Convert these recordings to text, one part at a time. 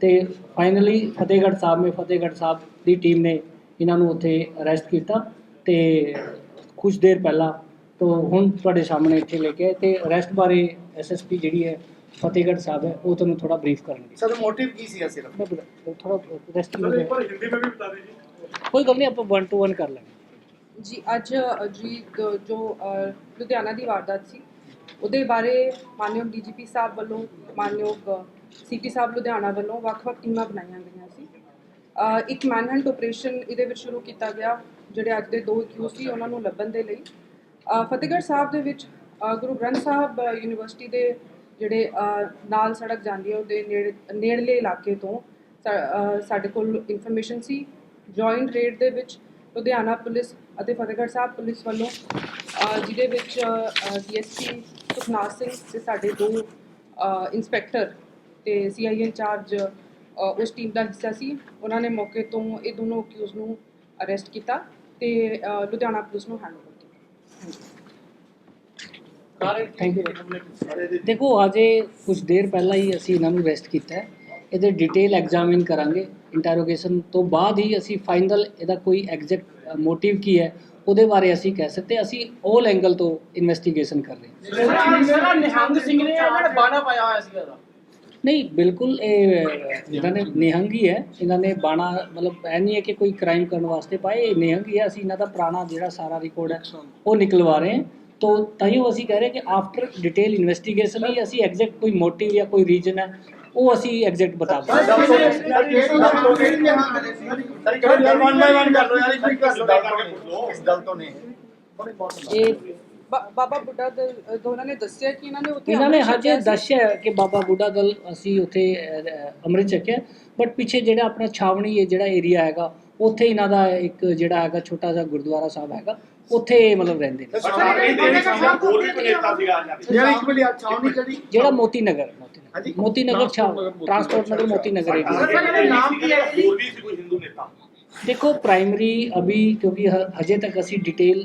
ਤੇ ਫਾਈਨਲੀ ਫਤਿਹਗੜ੍ਹ ਸਾਹਿਬ ਮੇ ਫਤਿਹਗੜ੍ਹ ਸਾਹਿਬ ਦੀ ਟੀਮ ਨੇ ਇਹਨਾਂ ਨੂੰ ਉੱਥੇ ਅਰੈਸਟ ਕੀਤਾ ਤੇ ਕੁਝ ਦੇਰ ਪਹਿਲਾਂ ਤੋਂ ਹੁਣ ਤੁਹਾਡੇ ਸਾਹਮਣੇ ਇੱਥੇ ਲੈ ਕੇ ਤੇ ਅਰੈਸਟ ਬਾਰੇ ਐਸਐਸਪੀ ਜਿਹੜੀ ਹੈ ਫਤਿਹਗੜ੍ਹ ਸਾਹਿਬ ਹੈ ਉਹ ਤੁਹਾਨੂੰ ਥੋੜਾ ਬਰੀਫ ਕਰਨਗੇ। ਸਰ ਮੋਟਿਵ ਕੀ ਸੀ ਸਿਰਫ? ਥੋੜਾ ਰੈਸਟ ਸਰ ਇੱਕ ਵਾਰ ਹਿੰਦੀ ਵਿੱਚ ਵੀ ਬਤਾ ਦਿਓ ਜੀ। ਕੋਈ ਗੱਲ ਨਹੀਂ ਆਪਾਂ 1 ਟੂ 1 ਕਰ ਲਾਂਗੇ ਜੀ ਅੱਜ ਜੀ ਜੋ ਲੁਧਿਆਣਾ ਦੀ ਵਾਰਦਾਤ ਸੀ ਉਹਦੇ ਬਾਰੇ ਮਾਨਯੋਗ ਡੀਜੀਪੀ ਸਾਹਿਬ ਵੱਲੋਂ ਮਾਨਯੋਗ ਸੀਪੀ ਸਾਹਿਬ ਲੁਧਿਆਣਾ ਵੱਲੋਂ ਵੱਖ-ਵੱਖ ਟੀਮਾਂ ਬਣਾਈਆਂ ਗਈਆਂ ਸੀ। ਇੱਕ ਮੈਨਹੰਟ ਆਪਰੇਸ਼ਨ ਇਹਦੇ ਵਿੱਚ ਸ਼ੁਰੂ ਕੀਤਾ ਗਿਆ ਜਿਹੜੇ ਅੱਜ ਦੇ ਦੋ ਅਕਿਊਜ਼ ਸੀ ਉਹਨਾਂ ਨੂੰ ਲੱਭਣ ਦੇ ਲਈ। ਫਤਿਹਗੜ੍ਹ ਸਾਹਿਬ ਦੇ ਵਿੱਚ ਗੁਰੂ ਗ੍ਰੰਥ ਸਾਹਿਬ ਯੂਨੀਵਰਸਿਟੀ ਦੇ ਜਿਹੜੇ ਨਾਲ ਸੜਕ ਜਾਂਦੀ ਹੈ ਉਹਦੇ ਨੇੜੇ ਨੇੜਲੇ ਇਲਾਕੇ ਤੋਂ ਸਾਡੇ ਕੋਲ ਇਨਫੋਰਮੇਸ਼ਨ ਸੀ। ਜੁਆਇੰਟ ਰੇਡ ਦੇ ਵਿੱਚ ਲੁਧਿਆਣਾ ਪੁਲਿਸ ਅਤੇ ਫਤਿਹਗੜ੍ਹ ਸਾਹਿਬ ਪੁਲਿਸ ਵੱਲੋਂ ਜਿਹਦੇ ਵਿੱਚ ਡੀਐਸਪੀ ਸੁਖਨਾਥ ਸਿੰਘ ਤੇ ਸਾਡੇ ਦੋ ਅ, ਇੰਸਪੈਕਟਰ ਤੇ ਸੀਆਈ ਇੰਚਾਰਜ ਉਸ ਟੀਮ ਦਾ ਹਿੱਸਾ ਸੀ। ਉਹਨਾਂ ਨੇ ਮੌਕੇ ਤੋਂ ਇਹ ਦੋਨੋਂ ਅਕਿਊਜ਼ ਨੂੰ ਅਰੈਸਟ ਕੀਤਾ ਤੇ ਲੁਧਿਆਣਾ ਪੁਲਿਸ ਨੂੰ ਹੈਂਡਓਵਰ ਕੀਤਾ। ਦੇਖੋ ਅਜੇ ਕੁਝ ਦੇਰ ਪਹਿਲਾਂ ਹੀ ਅਸੀਂ ਇਹਨਾਂ ਨੂੰ ਅਰੈਸਟ ਕੀਤਾ ਹੈ। ਇਹਦੇ ਡਿਟੇਲ ਐਗਜ਼ਾਮਿਨ ਕਰਾਂਗੇ। ਇੰਟਰੋਗੇਸ਼ਨ ਤੋਂ ਬਾਅਦ ਹੀ ਅਸੀਂ ਫਾਈਨਲ ਇਹਦਾ ਕੋਈ ਐਗਜ਼ੈਕਟ ਮੋਟਿਵ ਕੀ ਹੈ ਉਹਦੇ ਬਾਰੇ ਅਸੀਂ ਕਹਿ ਸਕਦੇ ਅਸੀਂ 올 ਐਂਗਲ ਤੋਂ ਇਨਵੈਸਟੀਗੇਸ਼ਨ ਕਰ ਰਹੇ ਹਾਂ। ਨਿਹੰਗ ਸਿੰਘ ਨੇ ਜਿਹੜਾ ਬਾਣਾ ਪਾਇਆ ਹੋਇਆ ਸੀਗਾ ਇਹਦਾ। ਨਹੀਂ ਬਿਲਕੁਲ ਇਹ ਇਹਨਾਂ ਨੇ ਨਿਹੰਗੀ ਹੈ ਇਹਨਾਂ ਨੇ ਬਾਣਾ ਮਤਲਬ ਐ ਨਹੀਂ ਹੈ ਕਿ ਕੋਈ ਕ੍ਰਾਈਮ ਕਰਨ ਵਾਸਤੇ ਪਾਏ ਇਹ ਨਿਹੰਗੀ ਹੈ ਅਸੀਂ ਇਹਨਾਂ ਦਾ ਪੁਰਾਣਾ ਜਿਹੜਾ ਸਾਰਾ ਰਿਕਾਰਡ ਹੈ ਉਹ ਨਿਕਲਵਾ ਰਹੇ ਹਾਂ। ਤੋ ਤਾਈਓ ਅਸੀਂ ਕਹਿ ਰਹੇ ਕਿ ਆਫਟਰ ਡਿਟੇਲ ਇਨਵੈਸਟੀਗੇਸ਼ਨ ਹੀ ਅਸੀਂ ਐਗਜ਼ੈਕਟ ਕੋਈ ਮੋਟਿਵ ਜਾਂ ਕੋਈ ਰੀਜਨ ਹੈ ਉਹ ਅਸੀਂ ਐਗਜ਼ੈਕਟ ਬਤਾ ਦਾਂਗੇ ਇਹ ਬਾਬਾ ਬੁੱਢਾ ਦਲ ਦੋਨਾਂ ਨੇ ਦੱਸਿਆ ਕਿ ਇਹਨਾਂ ਨੇ ਉੱਥੇ ਇਹਨਾਂ ਨੇ ਹਜੇ ਦੱਸਿਆ ਕਿ ਬਾਬਾ ਬੁੱਢਾ ਦਲ ਅਸੀਂ ਉੱਥੇ ਅੰਮ੍ਰਿਤ ਛਕਿਆ। ਬਟ ਪਿੱਛੇ ਜਿਹੜਾ ਆਪਣਾ ਛਾਵਣੀ ਹੈ ਜਿਹੜਾ ਏਰੀਆ ਹੈਗਾ ਉੱਥੇ ਇਹਨਾਂ ਦਾ ਇੱਕ ਜਿਹੜਾ ਹੈਗਾ ਛੋਟਾ ਜਿਹਾ ਗੁਰਦੁਆਰਾ ਸਾਹਿਬ ਹੈਗਾ ਉੱਥੇ ਮਤਲਬ ਰਹਿੰਦੇ ਜਿਹੜਾ ਮੋਤੀ ਨਗਰ ਮੋਤੀ ਨਗਰ ਛਾਵ ਟਰਾਂਸਪੋਰਟ ਨਗਰ ਮੋਤੀ ਨਗਰ ਦੇਖੋ ਪ੍ਰਾਇਮਰੀ ਅਭੀ ਕਿਉਂਕਿ ਹਜੇ ਤੱਕ ਅਸੀਂ ਡਿਟੇਲ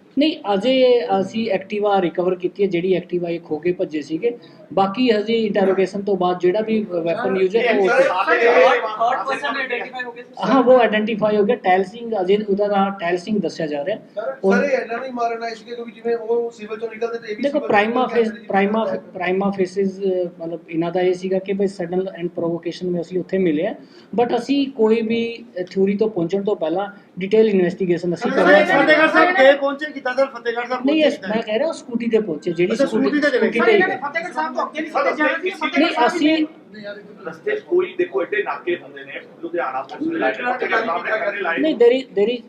ਨਹੀਂ ਅਜੇ ਅਸੀਂ ਐਕਟਿਵਾ ਰਿਕਵਰ ਕੀਤੀ ਹੈ ਜਿਹੜੀ ਐਕਟਿਵਾ ਇਹ ਖੋ ਕੇ ਭੱਜੇ ਸੀਗੇ। ਬਾਕੀ ਹਜੇ ਇੰਟਰੋਗੇਸ਼ਨ ਤੋਂ ਬਾਅਦ ਜਿਹੜਾ ਵੀ ਵੈਪਨ ਯੂਜ਼ ਹੈ ਉਹ ਥਰਡ ਪਰਸਨ ਆਈਡੈਂਟੀਫਾਈ ਹੋ ਗਏ ਸੀ ਹਾਂ ਉਹ ਆਇਡੈਂਟੀਫਾਈ ਹੋ ਗਿਆ ਟੈਲ ਸਿੰਘ ਅਜੇ ਉਹਦਾ ਨਾਮ ਟੈਲ ਸਿੰਘ ਦੱਸਿਆ ਜਾ ਰਿਹਾ। ਸਰ ਇਹ ਇਹਨਾਂ ਨੂੰ ਹੀ ਮਾਰਨਾ ਇਸ ਕਿਉਂਕਿ ਜਿਵੇਂ ਉਹ ਸਿਵਲ ਚੋਂ ਨਿਕਲਦੇ ਤੇ ਇਹ ਵੀ ਦੇਖੋ prima facie. Prima prima facie ਮਤਲਬ ਇਹਨਾਂ ਦਾ ਇਹ ਸੀਗਾ ਕਿ ਬਈ ਸਡਨ ਐਂਡ ਪ੍ਰੋਵੋਕੇਸ਼ਨ ਵਿੱਚ ਅਸੀਂ ਉੱਥੇ ਮਿਲੇ ਆ ਬਟ ਅਸੀਂ ਕੋਈ ਵੀ ਥਿਊਰੀ ਤੋਂ ਪਹੁੰਚਣ ਤੋਂ ਪਹਿਲਾਂ ਡਿਟੇਲ ਇਨਵੈਸਟੀਗੇਸ਼ਨ ਅਸੀਂ ਕਰਨਾ ਚਾਹੁੰਦੇ ਹਾਂ। ਫਤਿਹਗੜ੍ਹ ਸਾਹਿਬ ਕੇ ਪਹੁੰਚੇ ਕੀਤਾ ਸਰ ਫਤਿਹਗੜ੍ਹ ਸਾਹਿਬ ਨਹੀਂ ਪਹੁੰਚੇ ਇਹ ਮੈਂ ਕਹਿ ਰਿਹਾ ਸਕੂਟੀ ਤੇ ਪਹੁੰਚੇ ਜਿਹੜੀ ਅੱਛਾ, ਸਕੂਟੀ ਤੇ ਚਲੇ ਗਏ। ਫਤਿਹਗੜ੍ਹ ਸਾਹਿਬ ਤੋਂ ਅੱਗੇ ਨਹੀਂ ਸਰ, ਜਾਣਾ ਸੀ ਅਸੀਂ- ਫਤਿਹਗੜ੍ਹ ਸਾਹਿਬ ਅਸੀਂ ਰਸਤੇ 'ਚ ਕੋਈ ਦੇਖੋ ਐਡੇ ਨਾਕੇ ਹੁੰਦੇ ਨੇ ਲੁਧਿਆਣਾ ਪੁਲਿਸ ਫਤਿਹਗੜ੍ਹ ਸਾਹਿਬ ਨਹੀਂ ਦੇਰੀ ਦੇਰੀ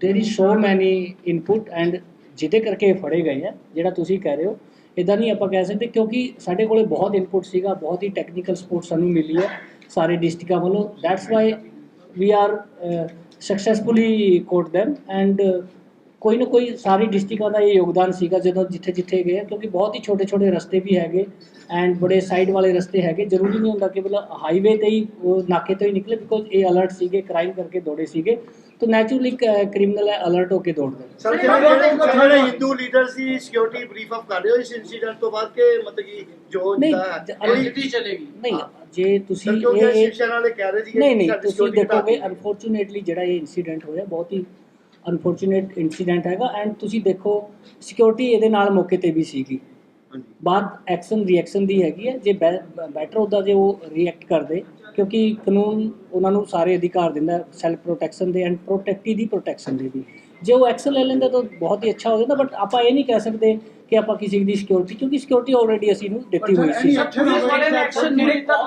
ਦੇਰੀ ਸੋ ਮੈਨੀ ਇਨਪੁਟ ਐਂਡ ਜਿਹਦੇ ਕਰਕੇ ਇਹ ਫੜੇ ਗਏ ਆ ਜਿਹੜਾ ਤੁਸੀਂ ਕਹਿ ਰਹੇ ਹੋ ਇਦਾਂ ਨਹੀਂ ਆਪਾਂ ਕਹਿ ਸਕਦੇ ਕਿਉਂਕਿ ਸਾਡੇ ਕੋਲੇ ਬਹੁਤ ਇਨਪੁਟ ਸੀਗਾ ਬਹੁਤ ਹੀ ਟੈਕਨੀਕਲ ਸਪੋਰਟ ਸਾਨੂੰ ਮਿਲੀ ਹੈ ਸਾਰੇ ਡਿਸਟ੍ਰਿਕਟਾਂ ਵੱਲੋਂ। That's why we are successfully caught them and ਕੋਈ ਨਾ ਕੋਈ ਸਾਰੀ ਡਿਸਟ੍ਰਿਕਟਾਂ ਦਾ ਇਹ ਯੋਗਦਾਨ ਸੀਗਾ ਜਦੋਂ ਜਿੱਥੇ ਜਿੱਥੇ ਗਏ ਕਿਉਂਕਿ ਬਹੁਤ ਹੀ ਛੋਟੇ ਛੋਟੇ ਰਸਤੇ ਵੀ ਹੈਗੇ ਐਂਡ ਬੜੇ ਸਾਈਡ ਵਾਲੇ ਰਸਤੇ ਹੈਗੇ। ਜ਼ਰੂਰੀ ਨਹੀਂ ਹੁੰਦਾ ਕਿ ਮਤਲਬ ਹਾਈਵੇ ਤੇ ਹੀ ਉਹ ਨਾਕੇ ਤੋਂ ਹੀ ਨਿਕਲੇ ਬਿਕੋਜ਼ ਇਹ ਅਲਰਟ ਸੀਗੇ ਕ੍ਰਾਈਮ ਕਰਕੇ ਦੌੜੇ ਸੀਗੇ। ਤਾਂ ਨੈਚੁਰਲੀ ਕ੍ਰਿਮੀਨਲ ਹੈ ਅਲਰਟ ਹੋ ਕੇ ਦੌੜਦੇ ਸਰ ਜਿਹੜੇ ਜਿਹੜੇ ਹਿੰਦੂ ਲੀਡਰ ਸੀ ਸਿਕਿਉਰਿਟੀ ਬਰੀਫ ਅਪ ਕਰ ਰਹੇ ਹੋ ਇਸ ਇਨਸੀਡੈਂਟ ਤੋਂ ਬਾਅਦ ਕਿ ਮਤਲਬ ਕਿ ਜੋ ਸਿੱਧੀ ਚਲੇਗੀ। ਨਹੀਂ ਜੇ ਤੁਸੀਂ ਇਹ ਸ਼ਿਵ ਸੈਨਾ ਵਾਲੇ ਕਹਿ ਰਹੇ ਸੀ ਨਹੀਂ ਨਹੀਂ ਤੁਸੀਂ ਦੇਖੋਗੇ ਅਨਫੋਰਚੂਨੇਟਲੀ ਜਿਹੜਾ ਇਹ ਇਨਸੀਡੈਂਟ ਹੋਇਆ ਬਹੁਤ ਹੀ ਅਨਫੋਰਚੂਨੇਟ ਇਨਸੀਡੈਂਟ ਹੈਗਾ ਐਂਡ ਤੁਸੀਂ ਦੇਖੋ ਸਿਕਿਉਰਿਟੀ ਇਹਦੇ ਨਾਲ ਮੌਕੇ ਤੇ ਵੀ ਸੀਗੀ। ਬਾਅਦ ਐਕਸ਼ਨ ਰਿਐਕਸ਼ਨ ਦੀ ਹੈਗੀ ਹੈ ਜੇ ਬੈਟਰ ਹੁੰਦਾ ਜੇ ਉਹ ਰਿਐਕਟ ਕਰਦੇ ਕਿਉਂਕਿ ਕਾਨੂੰਨ ਉਹਨਾਂ ਨੂੰ ਸਾਰੇ ਅਧਿਕਾਰ ਦਿੰਦਾ ਸੈਲਫ ਪ੍ਰੋਟੈਕਸ਼ਨ ਦੇ ਐਂਡ ਪ੍ਰੋਟੈਕਟੀ ਦੀ ਪ੍ਰੋਟੈਕਸ਼ਨ ਦੇ ਵੀ। ਜੇ ਉਹ ਐਕਸ਼ਨ ਲੈ ਲੈਂਦੇ ਤਾਂ ਬਹੁਤ ਹੀ ਅੱਛਾ ਹੋ ਜਾਂਦਾ ਬਟ ਆਪਾਂ ਇਹ ਨਹੀਂ ਕਹਿ ਸਕਦੇ ਕਿ ਆਪਾਂ ਕਿਸੇ ਦੀ ਸਿਕਿਉਰਿਟੀ ਕਿਉਂਕਿ ਸਿਕਿਉਰਿਟੀ ਆਲਰੇਡੀ ਅਸੀਂ ਨੂੰ ਦਿੱਤੀ ਹੋਈ ਸੀ। ਪੁਲਿਸ ਵਾਲੇ ਨੇ ਐਕਸ਼ਨ ਨਹੀਂ ਲਿੱਤਾ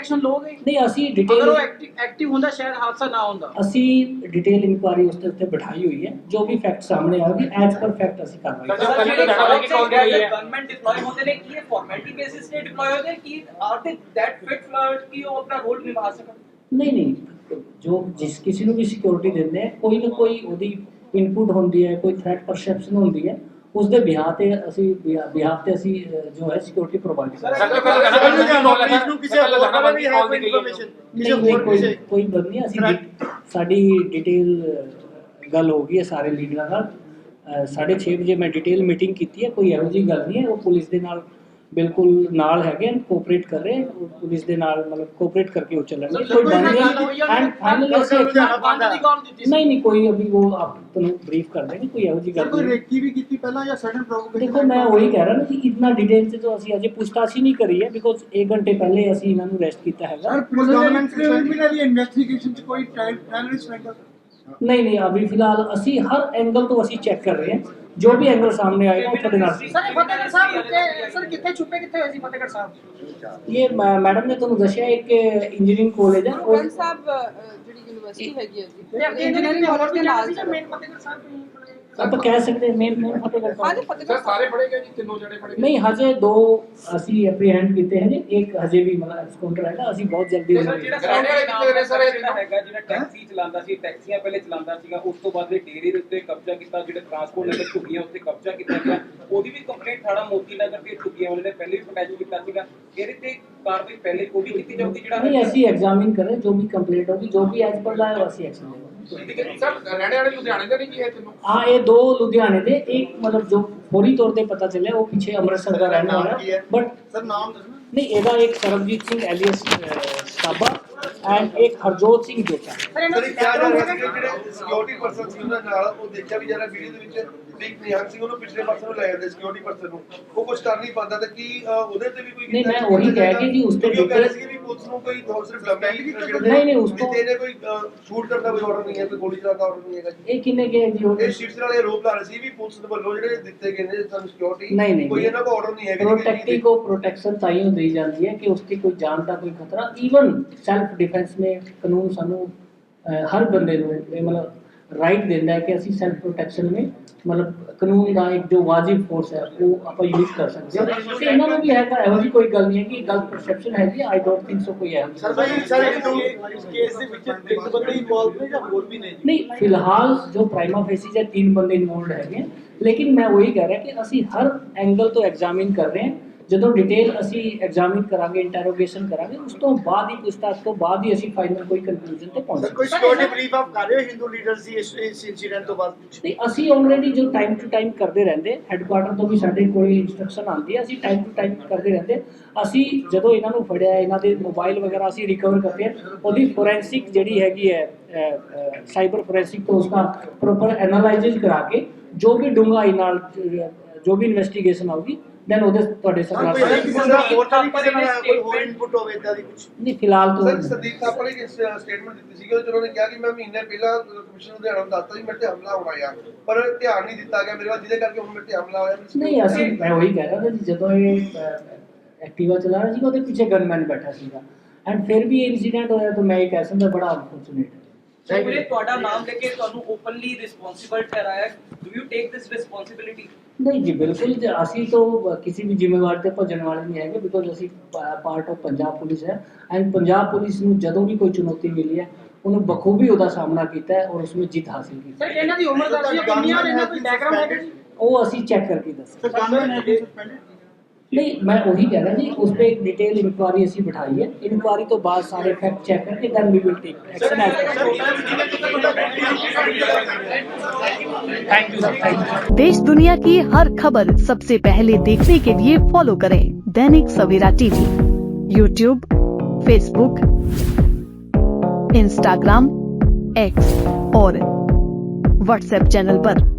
ਐਕਸ਼ਨ ਲੋਗੇ ਨਹੀਂ ਅਸੀਂ ਅਗਰ ਡਿਟੇਲ ਉਹ ਐਕਟਿਵ ਹੁੰਦਾ ਸ਼ਾਇਦ ਹਾਦਸਾ ਨਾ ਹੁੰਦਾ। ਅਸੀਂ ਡਿਟੇਲ ਇਨਕੁਆਰੀ ਉਸ ਦੇ ਉੱਤੇ ਬਿਠਾਈ ਹੋਈ ਹੈ ਜੋ ਵੀ ਫੈਕਟ ਸਾਹਮਣੇ ਆਉਣਗੇ ਐਜ਼ ਪਰ ਫੈਕਟ ਅਸੀਂ ਕਾਰਵਾਈ ਕਰਾਂਗੇ ਗਵਰਨਮੈਂਟ ਡਿਪਲੋਏ ਹੁੰਦੇ ਨੇ ਕੀ ਇਹ ਫਾਰਮੈਲਿਟੀ ਬੇਸਿਸ ਤੇ ਡਿਪਲੋਏ ਹੁੰਦੇ? ਕੀ ਆਰ ਦੇ ਦੈਟ ਫਿਟ ਫਲਰਟ ਕੀ ਉਹ ਆਪਣਾ ਰੋਲ ਨਿਭਾ ਸਕਣ? ਨਹੀਂ ਨਹੀਂ ਜੋ ਜਿਸ ਕਿਸੇ ਨੂੰ ਵੀ ਸਿਕਿਉਰਿਟੀ ਦਿੰਦੇ ਆ ਕੋਈ ਨਾ ਕੋਈ ਉਹਦੀ ਇਨਪੁਟ ਹੁੰਦੀ ਹੈ ਕੋਈ ਥ੍ਰੈਟ ਪਰਸੈਪਸ਼ਨ ਹੁੰਦੀ ਹੈ ਉਸ ਦੇ ਬਿਹਾਰ ਤੇ ਅਸੀਂ ਬਿਹਾਰ ਤੇ ਅਸੀਂ ਜੋ ਹੈ ਸਿਕਿਉਰਿਟੀ ਪ੍ਰੋਵਾਈਡ ਕਰਾਂਗੇ। ਪੁਲਿਸ ਨੂੰ ਕਿਸੇ ਹੋਰ ਤਰ੍ਹਾਂ ਵੀ ਹੈ ਕੋਈ ਇਨਫੋਰਮੇਸ਼ਨ ਕਿਸੇ ਨਹੀਂ ਨਹੀਂ ਹੋਰ ਕੋਈ ਕਿਸੇ ਕੋਈ ਗੱਲ ਨਹੀਂ ਅਸੀਂ ਸਾਡੀ ਡਿਟੇਲ ਗੱਲ ਹੋ ਗਈ ਹੈ ਸਾਰੇ ਲੀਡਰਾਂ ਨਾਲ। ਅਹ, ਸਾਢੇ ਛੇ ਵਜੇ ਮੈਂ ਡਿਟੇਲ ਮੀਟਿੰਗ ਕੀਤੀ ਹੈ ਕੋਈ ਇਹੋ ਜਿਹੀ ਗੱਲ ਨਹੀਂ ਹੈ ਉਹ ਪੁਲਿਸ ਦੇ ਨਾਲ ਬਿਲਕੁਲ ਨਾਲ ਹੈਗੇ ਕੋਆਪਰੇਟ ਕਰ ਰਹੇ ਪੁਲਿਸ ਦੇ ਨਾਲ ਮਤਲਬ ਕੋਆਪਰੇਟ ਕਰਕੇ ਉਹ ਚੱਲਣਗੇ। ਕੋਈ ਗੱਲ ਨਹੀਂ ਐਂਡ ਫਾਈਨਲੀ ਅਸੀਂ ਲੁਧਿਆਣਾ ਬੰਦ ਦੀ ਕਾਲ ਦਿੱਤੀ ਸੀ। ਨਹੀਂ ਨਹੀਂ ਕੋਈ ਅਭੀ ਉਹ ਆਪ ਤੁਹਾਨੂੰ ਬਰੀਫ ਕਰ ਦੇਣਗੇ ਕੋਈ ਇਹੋ ਜਿਹੀ ਗੱਲ ਕੋਈ ਰੇਕੀ ਵੀ ਕੀਤੀ ਪਹਿਲਾਂ ਜਾਂ ਸਡਨ ਪ੍ਰੋਵੋਕੇਸ਼ਨ ਦੇਖੋ ਮੈਂ ਉਹੀ ਕਹਿ ਰਿਹਾ ਨਾ ਕਿ ਇਤਨਾ ਡਿਟੇਲ ਚ ਤਾਂ ਅਸੀਂ ਅਜੇ ਪੁੱਛਤਾਛ ਹੀ ਨਹੀਂ ਕਰੀ ਹੈ ਬਿਕੋਜ਼ 1 ਘੰਟੇ ਪਹਿਲੇ ਅਸੀਂ ਇਹਨਾਂ ਨੂੰ ਅਰੈਸਟ ਕੀਤਾ ਹੈਗਾ। ਗਵਰਨਮੈਂਟ ਪ੍ਰੀਲਿਮਿਨਰੀ ਇਨਵੈਸਟੀਗੇਸ਼ਨ ਚ ਕੋਈ ਟੈਰਰਿਸਟ ਹੈਗਾ? ਨਹੀਂ ਨਹੀਂ ਅਭੀ ਫਿਲਹਾਲ ਅਸੀਂ ਹਰ ਐਂਗਲ ਤੋਂ ਅਸੀਂ ਚੈੱਕ ਕਰ ਰਹੇ ਹਾਂ ਜੋ ਵੀ ਐਂਗਲ ਸਾਹਮਣੇ ਆਏਗਾ ਉਹ ਤੁਹਾਡੇ ਨਾਲ ਸਰ ਇਹ ਫਤਿਹਗੜ੍ਹ ਸਾਹਿਬ ਕਿੱਥੇ ਸਰ ਕਿੱਥੇ ਛੁਪੇ ਕਿੱਥੇ ਹੋਏ ਸੀ ਫਤਿਹਗੜ੍ਹ ਸਾਹਿਬ ਇਹ ਮ- ਮੈਡਮ ਨੇ ਤੁਹਾਨੂੰ ਦੱਸਿਆ ਇੱਕ ਇੰਜੀਨੀਅਰਿੰਗ ਕਾਲਜ ਹੈ ਉਹ ਗਵਰਨਮੈਂਟ ਸਾਹਿਬ ਅ, ਜਿਹੜੀ ਯੂਨੀਵਰਸਿਟੀ ਹੈਗੀ ਹੈ ਜੀ ਤੇ ਅੱਗੇ ਇੰਜੀਨੀਅਰਿੰਗ ਕਾਲਜ ਦੇ ਨਾਲ ਸੀ ਮੇਨ ਫਤਿਹਗੜ੍ਹ ਸਾਹਿਬ ਤੋਂ ਹੀ ਆਪਾਂ ਕਹਿ ਸਕਦੇ ਮੇਨ ਮੇਨ ਫਤਿਹਗੜ੍ਹ ਹਾਂ ਜੀ ਸਾਹਿਬ ਫਤਿਹਗੜ੍ਹ ਸਾਹਿਬ। ਫੜੇ ਗਏ ਜੀ? ਤਿੰਨੋਂ ਜਣੇ ਫੜੇ ਨਹੀਂ ਹਜੇ ਦੋ ਅਸੀਂ ਐਪਰੀਹੈਂਡ ਕੀਤੇ ਹਨ ਇੱਕ ਹਜੇ ਵੀ ਮਤਲਬ ਐਕਸਕਾਊਂਟਰ ਹੈਗਾ ਅਸੀਂ ਬਹੁਤ ਜਲਦੀ ਤੇ ਸਰ ਉਹਨਾਂ ਜਿਹੜਾ ਨੂੰ ਰਹਿਣ ਵਾਲੇ ਕਿੱਥੇ ਨੇ ਸਰ? ਇਹ ਜਿਹੜਾ ਹੈਗਾ ਜਿਹੜਾ ਟੈਕਸੀ ਚਲਾਉਂਦਾ ਸੀ ਟੈਕਸੀਆਂ ਪਹਿਲੇ ਚਲਾਉਂਦਾ ਸੀਗਾ ਉਸ ਤੋਂ ਬਾਅਦ ਇਹ ਡੇਰੇ ਦੇ ਉੱਤੇ ਕਬਜ਼ਾ ਕੀਤਾ ਜਿਹੜੇ ਟਰਾਂਸਪੋਰਟ ਨਗਰ ਝੁੱਗੀਆਂ ਉੱਤੇ ਕਬਜ਼ਾ ਕੀਤਾ ਗਿਆ। ਉਹਦੀ ਵੀ ਕੰਪਲੇਂਟ ਥਾਣਾ ਮੋਤੀ ਨਗਰ ਤੇ ਝੁੱਗੀਆਂ ਵਾਲੇ ਨੇ ਪਹਿਲੇ ਵੀ ਅਟੈਚ ਕੀਤਾ ਸੀਗਾ। ਇਹਦੇ ਤੇ ਕਾਰਵਾਈ ਪਹਿਲੇ ਉਹ ਵੀ ਕੀਤੀ ਜਾਊਗੀ ਜਿਹੜਾ ਨਹੀਂ ਅਸੀਂ ਐਗਜ਼ਾਮਿਨ ਕਰ ਰਹੇ ਜੋ ਵੀ ਕੰਪਲੀਟ ਹੋਗੀ ਜੋ ਵੀ ਐਜ਼ ਪਰ ਲਾਇਆ ਅਸੀਂ ਐਕਸ਼ਨ ਲਵਾਂਗੇ ਸਰ ਰਹਿਣੇ ਵਾਲੇ ਲੁਧਿਆਣੇ ਦੇ ਨਹੀਂ ਜੀ ਇਹ ਤਿੰਨੋਂ ਹਾਂ ਇਹ ਦੋ ਲੁਧਿਆਣੇ ਦੇ ਇੱਕ ਮਤਲਬ ਜੋ ਫੌਰੀ ਤੌਰ ਤੇ ਪਤਾ ਚੱਲਿਆ ਉਹ ਪਿੱਛੇ ਅੰਮ੍ਰਿਤਸਰ ਦਾ ਰਹਿਣ ਵਾਲਾ? ਬਟ ਸਰ ਨਾਮ ਦੱਸਣਾ ਨਹੀਂ ਇਹਦਾ ਇੱਕ ਸਰਬਜੀਤ ਸਿੰਘ ਐਲੀਅਸ ਸਾਬਾ ਐਂਡ ਇੱਕ ਹਰਜੋਤ ਸਿੰਘ ਜੋਟਾ ਸਰ ਇਹ ਕਿਹਾ ਜਾ ਰਿਹਾ ਸੀ ਕਿ ਜਿਹੜੇ ਸਿਕਿਉਰਿਟੀ ਪਰਸਨ ਸੀ ਉਹਨਾਂ ਨਾਲ ਉਹ ਦੇਖਿਆ ਵੀ ਜਿਹੜਾ ਵੀਡੀਓ ਦੇ ਵਿੱਚ ਇੱਕ ਨਿਹੰਗ ਸਿੰਘ ਉਹਨੂੰ ਪਿਛਲੇ ਪਾਸੇ ਨੂੰ ਲੈ ਜਾਂਦੇ ਸਿਕਿਉਰਿਟੀ ਪਰਸਨ ਨੂੰ ਉਹ ਕੁਝ ਕਰ ਨਹੀਂ ਪਾਉਂਦਾ ਤੇ ਕੀ ਅ, ਉਹਦੇ ਤੇ ਵੀ ਕੋਈ ਨਹੀਂ, ਮੈਂ ਉਹੀ ਕਹਿ ਕੇ ਜੀ ਉਸ ਤੇ ਕਿਉਂਕਿ ਉਹ ਕਹਿ ਰਹੇ detail- ਸੀ ਵੀ ਪੁਲਿਸ ਨੂੰ ਕੋਈ ਹੋਰ ਸਿਰਫ ਡੰਮੀ ਨਹੀਂ, ਨਹੀਂ, ਉਸ ਤੋਂ- ਤੇਰੇ ਕੋਈ ਸ਼ੂਟ ਕਰਨ ਦਾ ਕੋਈ ਆਰਡਰ ਨਹੀਂ ਹੈ ਕੋਈ ਗੋਲੀ ਚਲਾਉਣ ਦਾ ਆਰਡਰ ਨਹੀਂ ਹੈਗਾ ਜੀ ਇਹ ਕਿੰਨੇ ਗਏ ਜੀ ਉਹ ਇਹ ਸ਼ਿਵ ਸੈਨਾ ਵਾਲੇ ਆਰੋਪ ਲਾ ਰਹੇ ਸੀ ਵੀ ਪੁਲਿਸ ਦੇ ਵੱਲੋਂ ਜਿਹੜੇ ਦਿੱਤੇ ਗਏ ਨੇ ਸਾਨੂੰ ਸਿਕਿਉਰਿਟੀ ਨਹੀਂ, ਨਹੀਂ, ਕੋਈ ਨਹੀਂ। ਇਹਨਾਂ ਕੋਲ ਆਰਡਰ ਨਹੀਂ ਹੈਗਾ ਜੀ ਕਿ प्रोटेक्टी को प्रोटेक्शन ताइयों दी जाती है कि उसकी कोई जान का कोई खतरा ਈਵਨ ਸੈਲਫ ਡਿਫੈਂਸ में ਕਾਨੂੰਨ ਸਾਨੂੰ ਅਹ, ਹਰ ਬੰਦੇ ਨੂੰ ਇਹ ਮਤਲਬ ਰਾਈਟ ਦਿੰਦਾ ਹੈ ਕਿ ਅਸੀਂ ਸੈਲਫ ਪ੍ਰੋਟੈਕਸ਼ਨ में ਮਤਲਬ ਕਾਨੂੰਨ ਦਾ ਇੱਕ ਜੋ ਵਾਜਿਬ ਫੋਰਸ ਹੈ ਉਹ ਆਪਾਂ ਯੂਜ਼ ਕਰ ਸਕਦੇ ਹਾਂ ਤੇ ਇਹਨਾਂ ਨੂੰ ਵੀ ਹੈਗਾ ਇਹੋ ਜਿਹੀ ਕੋਈ ਗੱਲ ਨਹੀਂ ਹੈ ਕਿ ਗਲਤ ਪਰਸੈਪਸ਼ਨ ਹੈਗੀ ਆਈ ਡੋਨਟ ਥਿੰਕ ਸੋ ਕੋਈ ਹੈ ਸਰ ਭਾਈ ਸਰ ਇੱਕ ਦੋ ਇਸ ਕੇਸ ਦੇ ਵਿੱਚ ਇੱਕ ਬੰਦੇ ਇਨਵੋਲਵ ਨੇ ਜਾਂ ਹੋਰ ਵੀ ਨੇ ਨਹੀਂ ਫਿਲਹਾਲ ਜੋ ਪ੍ਰਾਈਮਾ ਫੇਸਿਸ ਹੈ ਤਿੰਨ ਬੰਦੇ ਇਨਵੋਲਡ ਹੈਗੇ ਹੈ। ਲੇਕਿਨ ਮੈਂ ਉਹੀ ਕਹਿ ਰਿਹਾ ਕਿ ਅਸੀਂ ਹਰ ਐਂਗਲ ਤੋਂ ਐਗਜ਼ਾਮਿਨ ਕਰ ਰਹੇ ਹਾਂ ਜਦੋਂ ਡਿਟੇਲ ਅਸੀਂ ਐਗਜ਼ਾਮਿਨ ਕਰਾਂਗੇ ਇੰਟਰੋਗੇਸ਼ਨ ਕਰਾਂਗੇ ਉਸ ਤੋਂ ਬਾਅਦ ਹੀ ਪੁੱਛਤਾਛ ਤੋਂ ਬਾਅਦ ਹੀ ਅਸੀਂ ਫਾਈਨਲ ਕੋਈ ਕੰਕਲੂਜਨ ਤੇ ਪਹੁੰਚਾਂਗੇ ਕੋਈ ਸਿਕਿਉਰਿਟੀ ਬਰੀਫ ਆਪ ਕਰ ਰਹੇ ਹੋ? ਹਿੰਦੂ ਲੀਡਰਸ ਦੀ ਇਸ ਇਨਸੀਡੈਂਟ ਤੋਂ ਬਾਅਦ ਨਹੀਂ ਅਸੀਂ ਆਲਰੇਡੀ ਜੋ ਟਾਈਮ ਟੂ ਟਾਈਮ ਕਰਦੇ ਰਹਿੰਦੇ ਹੈੱਡਕੁਆਟਰ ਤੋਂ ਵੀ ਸਾਡੇ ਕੋਲ ਇਨਸਟਰਕਸ਼ਨ ਆਉਂਦੀ ਹੈ ਅਸੀਂ ਟਾਈਮ ਟੂ ਟਾਈਮ ਕਰਦੇ ਰਹਿੰਦੇ। ਅਸੀਂ ਜਦੋਂ ਇਹਨਾਂ ਨੂੰ ਫੜਿਆ ਇਹਨਾਂ ਦੇ ਮੋਬਾਈਲ ਵਗੈਰਾ ਅਸੀਂ ਰਿਕਵਰ ਕਰਦੇ ਹਾਂ ਉਹਦੀ ਫੋਰੈਂਸਿਕ ਜਿਹੜੀ ਹੈਗੀ ਹੈ ਸਾਈਬਰ ਫੋਰੈਂਸਿਕ ਤੋਂ ਉਸका ਪ੍ਰੋਪਰ ਐਨਾਲਾਈਸਿਸ ਕਰਾ ਕੇ ਜੋ ਵੀ ਡੂੰਘਾਈ ਨਾਲ ਜੋ ਵੀ ਇਨਵੈਸਟੀਗੇਸ਼ਨ ਆਊਗੀ ਦੈਨ ਉਹਦੇ ਤੁਹਾਡੇ ਸਰ ਸਾਹਮਣੇ ਕੋਈ ਕਿਸੇ ਦਾ ਹੋਰ ਤਾਂ ਨਹੀਂ ਕਿਸੇ ਨਾਲ ਕੋਈ ਹੋਰ ਇਨਪੁਟ ਹੋਵੇ ਇਦਾਂ ਦੀ ਕੁਝ ਨਹੀਂ ਫਿਲਹਾਲ ਸਰ ਤੋਂ ਸੰਦੀਪ ਥਾਪਰ ਨੇ ਸਟੇਟਮੈਂਟ ਦਿੱਤੀ ਸੀ ਕਿ ਉਹਨਾਂ ਨੇ ਕਿਹਾ ਕਿ ਮੈਂ ਮਹੀਨੇ ਪਹਿਲਾਂ ਕਮਿਸ਼ਨ ਨੂੰ ਦੱਸਤਾ ਸੀ ਮੇਰੇ ਤੇ ਹਮਲਾ ਹੋਣਾ ਆ ਪਰ ਧਿਆਨ ਨਹੀਂ ਦਿੱਤਾ ਗਿਆ ਮੇਰੇ ਵੱਲ ਜਿਹਦੇ ਕਰਕੇ ਹੁਣ ਮੇਰੇ ਤੇ ਹਮਲਾ ਹੋਇਆ। ਨਹੀਂ ਅਸੀਂ ਮੈਂ ਉਹੀ ਕਹਿ ਰਿਹਾ ਸੀ ਜਦੋਂ ਇਹ ਐਕਟਿਵਾ ਚਲਾ ਰਿਹਾ ਸੀ ਉਹਦੇ ਪਿੱਛੇ ਗਨਮੈਨ ਬੈਠਾ ਸੀਗਾ। ਐਂਡ ਫਿਰ ਵੀ ਇਹ ਇਨਸੀਡੈਂਟ ਹੋਇਆ ਤਾਂ ਮੈਂ ਇਹ ਕਹਿ ਸਕਦਾ ਬੜਾ ਅਨਫੋਰਚੂਨੇਟ ਹੈ ਵੀਰੇ ਤੁਹਾਡਾ ਨਾਮ ਲੈ ਕੇ ਤੁਹਾਨੂੰ ਓਪਨਲੀ ਰਿਸਪੌਂਸਿਬਲ ਠਹਿਰਾਇਆ। Do you take this responsibility ਨਹੀਂ ਜੀ ਬਿਲਕੁਲ ਜੀ, ਅਸੀਂ ਤੋਂ ਕਿਸੇ ਵੀ ਜ਼ਿੰਮੇਵਾਰੀ ਤੇ ਭੱਜਣ ਵਾਲੇ ਨਹੀਂ ਹੈਗੇ ਬਿਕੋਜ਼ ਅਸੀਂ ਪਾਰਟ ਆਫ ਪੰਜਾਬ ਪੁਲਿਸ ਹੈ। ਐਂਡ ਪੰਜਾਬ ਪੁਲਿਸ ਨੂੰ ਜਦੋਂ ਵੀ ਕੋਈ ਚੁਣੌਤੀ ਮਿਲੀ ਹੈ ਉਹਨੂੰ ਬਖੂਬੀ ਉਹਦਾ ਸਾਹਮਣਾ ਕੀਤਾ ਹੈ ਔਰ ਉਸमें ਜਿੱਤ ਹਾਸਿਲ ਕੀਤੀ ਸਰ ਇਹਨਾਂ ਦੀ ਉਮਰ ਦੱਸੀ ਹੈ ਕਿੰਨੀਆਂ ਨੇ ਇਹਨਾਂ ਕੋਈ ਹੈਗਾ? ਜੀ ਉਹ ਅਸੀਂ ਚੈੱਕ ਕਰਕੇ ਦੱਸ ਸਰ ਗਨਮੈਨ ਹੈ ਸਸਪੈਂਡਡ नहीं मैं वही कह रहा जी उस पर एक डिटेल इंक्वायरी ऐसी बिठाई है। इंक्वायरी तो बाद सारे फैक्ट चेक करके then we will take action thank you sir thank you देश दुनिया की हर खबर सबसे पहले देखने के लिए फॉलो करें Dainik Savera TV. YouTube Facebook Instagram X और व्हाट्सएप चैनल पर।